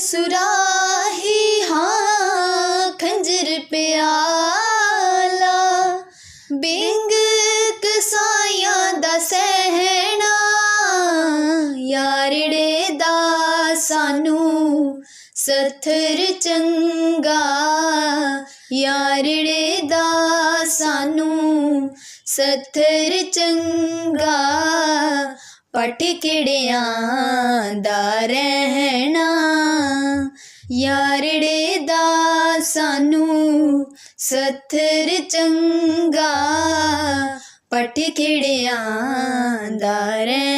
ਸੁਰਾਹੀ ਹਾਂ ਖੰਜਰ ਪਿਆਲਾ ਬਿੰਗ ਕਸਾਈਆਂ ਦਾ ਸਹਿਣਾ ਯਾਰੜੇ ਦਾ ਸਾਨੂੰ ਸਥਰ ਚੰਗਾ ਯਾਰੜੇ ਦਾ ਸਾਨੂੰ ਸਥਰ ਚੰਗਾ ਪਟ ਕਿੜਿਆਂ ਦਾ ਰਹਿਣਾ ਯਾਰੜੇ ਦਾ ਸਾਨੂੰ ਸੱਥਰ ਚੰਗਾ ਪਟ ਕਿੜਿਆਂ ਦਾ ਰਹਿਣਾ